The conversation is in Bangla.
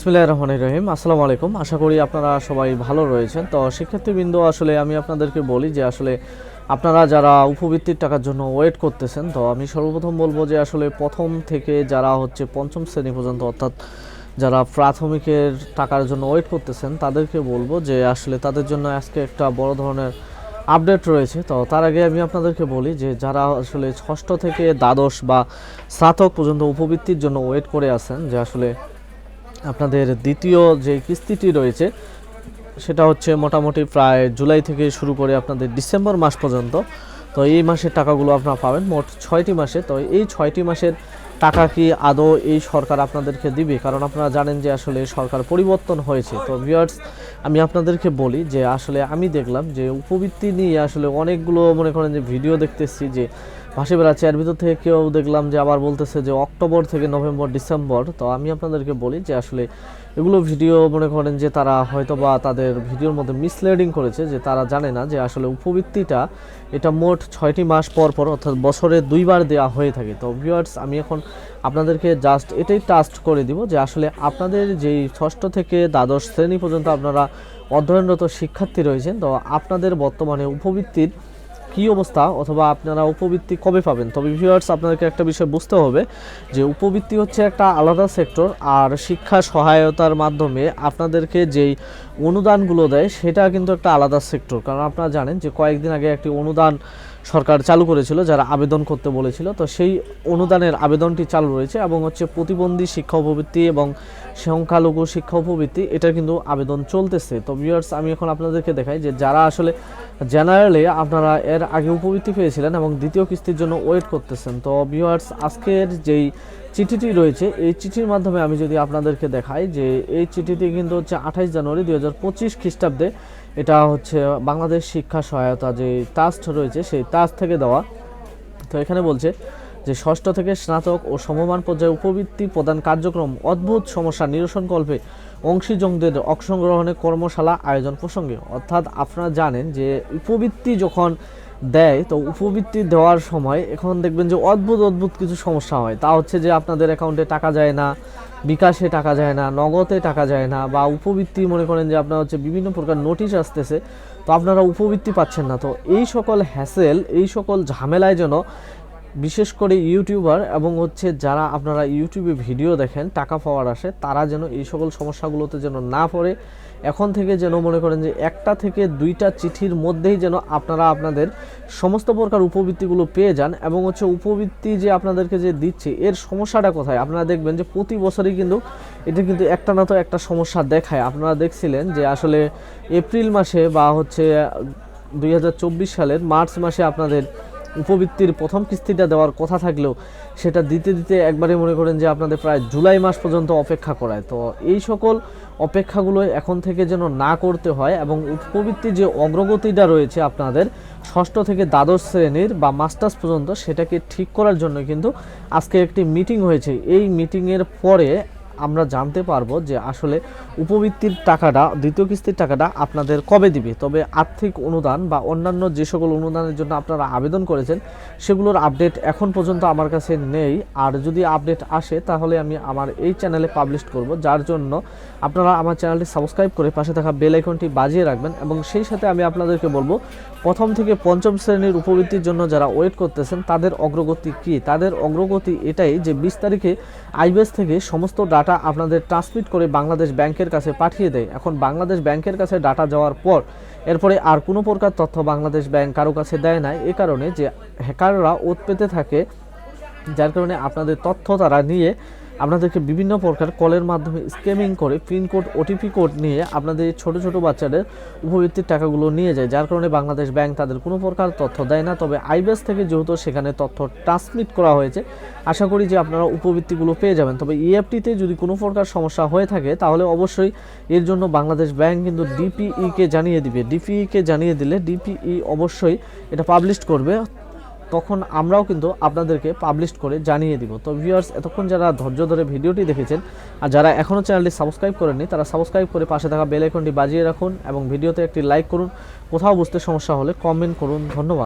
বিসমিল্লাহির রহমানির রহিম। আসসালামু আলাইকুম। আশা করি আপনারা সবাই ভালো রয়েছেন। তো শিক্ষার্থীবৃন্দ আসলে আমি আপনাদেরকে বলি যে, আসলে আপনারা যারা উপবৃত্তির টাকার জন্য ওয়েট করতেছেন, তো আমি সর্বপ্রথম বলব যে, আসলে প্রথম থেকে যারা হচ্ছে পঞ্চম শ্রেণি পর্যন্ত, অর্থাৎ যারা প্রাথমিকের টাকার জন্য ওয়েট করতেছেন, তাদেরকে বলব যে, আসলে তাদের জন্য আজকে একটা বড় ধরনের আপডেট রয়েছে। তো তার আগে আমি আপনাদেরকে বলি যে, যারা আসলে ষষ্ঠ থেকে দ্বাদশ বা স্নাতক পর্যন্ত উপবৃত্তির জন্য ওয়েট করে আছেন, যে আসলে আপনাদের দ্বিতীয় যে কিস্তিটি রয়েছে, সেটা হচ্ছে মোটামুটি প্রায় জুলাই থেকে শুরু করে আপনাদের ডিসেম্বর মাস পর্যন্ত। তো এই মাসের টাকাগুলো আপনারা পাবেন, মোট ছয়টি মাসে। তো এই ছয়টি মাসের টাকা কি আদৌ এই সরকার আপনাদেরকে দিবে? কারণ আপনারা জানেন যে আসলে সরকার পরিবর্তন হয়েছে। তো ভিউয়ার্স আমি আপনাদেরকে বলি যে আসলে আমি দেখলাম যে উপবৃত্তি নিয়ে আসলে অনেকগুলো মনে করেন যে ভিডিও দেখতেছি যে ভাসে বেড়াচ্ছে। এর ভিতর থেকে কেউ দেখলাম যে আবার বলতেছে যে অক্টোবর থেকে নভেম্বর, ডিসেম্বর। তো আমি আপনাদেরকে বলি যে আসলে এগুলো ভিডিও মনে করেন যে তারা হয়তো বা তাদের ভিডিওর মধ্যে মিসলিডিং করেছে যে তারা জানে না যে আসলে উপবৃত্তিটা এটা মোট ছয়টি মাস পর পর অর্থাৎ বছরে দুইবার দেওয়া হয়ে থাকে। তো ভিউয়ার্স আমি এখন আপনাদেরকে জাস্ট এটাই টাস্ট করে দিব যে আসলে আপনাদের যেই ষষ্ঠ থেকে দ্বাদশ শ্রেণি পর্যন্ত আপনারা অধ্যয়নরত শিক্ষার্থী রয়েছেন, তো আপনাদের বর্তমানে উপবৃত্তির কি অবস্থা অথবা আপনারা উপবৃত্তি কবে পাবেন? তবে ভিউয়ার্স আপনাদেরকে একটা বিষয় বুঝতে হবে যে উপবৃত্তি হচ্ছে একটা আলাদা সেক্টর আর শিক্ষা সহায়তার মাধ্যমে আপনাদেরকে যেই অনুদানগুলো দেয়, সেটা কিন্তু একটা আলাদা সেক্টর কারণ আপনারা জানেন যে কয়েকদিন আগে একটি অনুদান সরকার চালু করেছিল, যারা আবেদন করতে বলেছিল। তো সেই অনুদানের আবেদনটি চালু রয়েছে এবং হচ্ছে প্রতিবন্ধী শিক্ষা উপবৃত্তি এবং সংখ্যালঘু শিক্ষা উপবৃত্তি এটা কিন্তু আবেদন চলতেছে। তো ভিউয়ার্স আমি এখন আপনাদেরকে দেখাই যে যারা আসলে জেনারেলি আপনারা এর আগে উপবৃত্তি পেয়েছিলেন এবং দ্বিতীয় কিস্তির জন্য ওয়েট করতেছেন। তো ভিউয়ার্স আজকের যেই চিঠিটি রয়েছে, এই চিঠির মাধ্যমে আমি যদি আপনাদেরকে দেখাই যে এই চিঠিটি কিন্তু হচ্ছে আঠাইশ জানুয়ারি দুই হাজার পঁচিশ খ্রিস্টাব্দে এটা হচ্ছে বাংলাদেশ শিক্ষা সহায়তা যে টাস্ট রয়েছে, সেই টাস্ট থেকে দেওয়া। তো এখানে বলছে যে ষষ্ঠ থেকে স্নাতক ও সমমান পর্যায়ে উপবৃত্তি প্রদান কার্যক্রম অদ্ভুত সমস্যা নিরসনকল্পে অংশীজনদের অংশগ্রহণে কর্মশালা আয়োজন প্রসঙ্গে। অর্থাৎ আপনারা জানেন যে উপবৃত্তি যখন দেয়, তো উপবৃত্তি দেওয়ার সময় এখন দেখবেন যে অদ্ভুত অদ্ভুত কিছু সমস্যা হয়। তা হচ্ছে যে আপনাদের অ্যাকাউন্টে টাকা যায় না, বিকাশে টাকা যায় না, নগদে টাকা যায় না বা উপবৃত্তি মনে করেন যে আপনার হচ্ছে বিভিন্ন প্রকার নোটিশ আসতেছে, তো আপনারা উপবৃত্তি পাচ্ছেন না। তো এই সকল হ্যাসেল এই সকল ঝামেলায় যেন বিশেষ করে ইউটিউবার এবং হচ্ছে যারা আপনারা ইউটিউবে ভিডিও দেখেন, টাকা পাওয়ার আসে, তারা যেন এই সকল সমস্যাগুলোতে যেন না পড়ে। এখন থেকে যেন মনে করেন যে একটা থেকে দুইটা চিঠির মধ্যেই যেন আপনারা আপনাদের সমস্ত প্রকার উপবৃত্তিগুলো পেয়ে যান এবং হচ্ছে উপবৃত্তি যে আপনাদেরকে যে দিচ্ছে, এর সমস্যাটা কোথায়? আপনারা দেখবেন যে প্রতি বছরই কিন্তু এটা কিন্তু একটা না তো একটা সমস্যা দেখায়। আপনারা দেখছিলেন যে আসলে এপ্রিল মাসে বা হচ্ছে দুই হাজার চব্বিশ সালের মার্চ মাসে আপনাদের উপবৃত্তির প্রথম কিস্তিটা দেওয়ার কথা থাকলেও সেটা দিতে দিতে একবারে মনে করেন যে আপনাদের প্রায় জুলাই মাস পর্যন্ত অপেক্ষা করায়। তো এই সকল অপেক্ষাগুলো এখন থেকে যেন না করতে হয় এবং উপবৃত্তির যে অগ্রগতিটা রয়েছে আপনাদের, ষষ্ঠ থেকে দ্বাদশ শ্রেণির বা মাস্টার্স পর্যন্ত সেটাকে ঠিক করার জন্য কিন্তু আজকে একটি মিটিং হয়েছে। এই মিটিংয়ের পরে আমরা জানতে পারব যে আসলে উপবৃত্তির টাকাটা, দ্বিতীয় কিস্তির টাকাটা আপনাদের কবে দিবে। তবে আর্থিক অনুদান বা অন্যান্য যে সকল অনুদানের জন্য আপনারা আবেদন করেছেন, সেগুলোর আপডেট এখন পর্যন্ত আমার কাছে নেই। আর যদি আপডেট আসে, তাহলে আমি আমার এই চ্যানেলে পাবলিশ করব। যার জন্য আপনারা আমার চ্যানেলটি সাবস্ক্রাইব করে পাশে থাকা বেল আইকনটি বাজিয়ে রাখবেন এবং সেই সাথে আমি আপনাদেরকে বলব, প্রথম থেকে পঞ্চম শ্রেণির উপবৃত্তির জন্য যারা ওয়েট করতেছেন, তাদের অগ্রগতি কি? তাদের অগ্রগতি এটাই যে বিশ তারিখে আইবিএস থেকে সমস্ত ডাটা আপনাদের ট্রান্সমিট করে বাংলাদেশ ব্যাংকের কাছে পাঠিয়ে দেয়। এখন বাংলাদেশ ব্যাংকের কাছে ডাটা যাওয়ার পর, এরপরে আর কোনো প্রকার তথ্য বাংলাদেশ ব্যাংক কারও কাছে দেয় না এ কারণে যে হ্যাকাররা ওত পেতে থাকে, যার কারণে আপনাদের তথ্য তারা নিয়ে আপনাদেরকে বিভিন্ন প্রকার কলের মাধ্যমে স্ক্যামিং করে পিনকোড ওটিপি কোড নিয়ে আপনাদের ছোট ছোট বাচ্চাদের উপবৃত্তির টাকাগুলো নিয়ে যায়, যার কারণে বাংলাদেশ ব্যাংক তাদের কোনো প্রকার তথ্য দেয় না। তবে আইবিএস থেকে যেহেতু সেখানে তথ্য ট্রান্সমিট করা হয়েছে, আশা করি যে আপনারা উপবৃত্তিগুলো পেয়ে যাবেন। তবে ইএফটিতে যদি কোনো প্রকার সমস্যা হয়ে থাকে, তাহলে অবশ্যই এর জন্য বাংলাদেশ ব্যাংক কিন্তু ডিপিইকে জানিয়ে দিবে। ডিপিইকে জানিয়ে দিলে ডিপিই অবশ্যই এটা পাবলিশ করবে। তখন আমরাও কিন্তু আপনাদেরকে পাবলিশ করে জানিয়ে দিব। তো ভিউয়ার্স এতক্ষণ যারা ধৈর্য ধরে ভিডিওটি দেখেছেন আর যারা এখনও চ্যানেলটি সাবস্ক্রাইব করেননি, তারা সাবস্ক্রাইব করে পাশে থাকা বেল আইকনটি বাজিয়ে রাখুন এবং ভিডিওতে একটি লাইক করুন। কোথাও বুঝতে সমস্যা হলে কমেন্ট করুন। ধন্যবাদ।